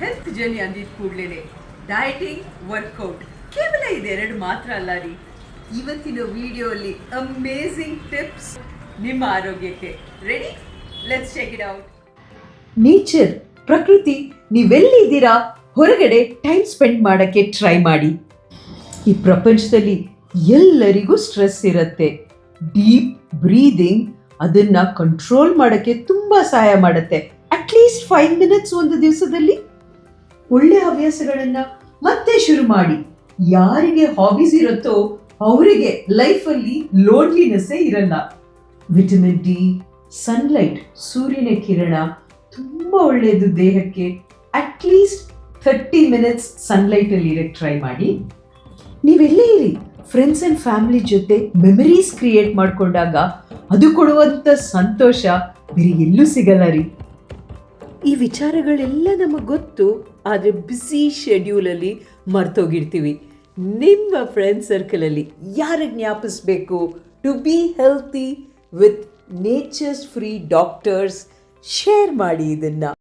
Health journey ಅಂದಿದ್ದ ಕೂಡಲೇ dieting workout ಕೇವಲ ಇದೆರಡು ಮಾತ್ರ ಅಲ್ಲ ರೀ. ಇವತ್ತಿನ ವಿಡಿಯೋಲಿ ಅಮೇಝಿಂಗ್ ಟಿಪ್ಸ್ ನಿಮ್ಮ ಆರೋಗ್ಯಕ್ಕೆ. Ready let's check it out nature ಪ್ರಕೃತಿ ನೀವೆಲ್ಲಿದ್ದೀರಾ ಹೊರಗಡೆ ಟೈಮ್ ಸ್ಪೆಂಡ್ ಮಾಡೋಕ್ಕೆ ಟ್ರೈ ಮಾಡಿ. ಈ ಪ್ರಪಂಚದಲ್ಲಿ ಎಲ್ಲರಿಗೂ ಸ್ಟ್ರೆಸ್ ಇರುತ್ತೆ. ಡೀಪ್ ಬ್ರೀದಿಂಗ್ ಅದನ್ನು ಕಂಟ್ರೋಲ್ ಮಾಡೋಕ್ಕೆ ತುಂಬ ಸಹಾಯ ಮಾಡುತ್ತೆ. ಅಟ್ಲೀಸ್ಟ್ ಫೈವ್ ಮಿನಿಟ್ಸ್ ಒಂದು ದಿವಸದಲ್ಲಿ ಒಳ್ಳೆ ಹವ್ಯಾಸಗಳನ್ನ ಮತ್ತೆ ಶುರು ಮಾಡಿ. ಯಾರಿಗೆ ಹಾಬೀಸ್ ಇರುತ್ತೋ ಅವರಿಗೆ ಲೈಫಲ್ಲಿ ಲೋನ್ಲಿನೆಸ್ಸೇ ಇರಲ್ಲ. ವಿಟಮಿನ್ ಡಿ ಸನ್ಲೈಟ್ ಸೂರ್ಯನ ಕಿರಣ ತುಂಬ ಒಳ್ಳೆಯದು ದೇಹಕ್ಕೆ. ಅಟ್ಲೀಸ್ಟ್ ಥರ್ಟಿ ಮಿನಿಟ್ಸ್ ಸನ್ಲೈಟಲ್ಲಿ ಇರಕ್ಕೆ ಟ್ರೈ ಮಾಡಿ. ನೀವೆಲ್ಲೇ ಇರಿ. ಫ್ರೆಂಡ್ಸ್ ಆ್ಯಂಡ್ ಫ್ಯಾಮಿಲಿ ಜೊತೆ ಮೆಮರೀಸ್ ಕ್ರಿಯೇಟ್ ಮಾಡಿಕೊಂಡಾಗ ಅದು ಕೊಡುವಂಥ ಸಂತೋಷ ಬೇರೆ ಎಲ್ಲೂ ಸಿಗಲ್ಲ ರೀ. ಈ ವಿಚಾರಗಳೆಲ್ಲ ನಮಗೆ ಗೊತ್ತು, ಆದರೆ ಬ್ಯುಸಿ ಶೆಡ್ಯೂಲಲ್ಲಿ ಮರ್ತೋಗಿರ್ತೀವಿ. ನಿಮ್ಮ ಫ್ರೆಂಡ್ ಸರ್ಕಲಲ್ಲಿ ಯಾರಿಗೆ ಜ್ಞಾಪಿಸ್ಬೇಕು? To be healthy with nature's free doctors share ಮಾಡಿ ಇದನ್ನು.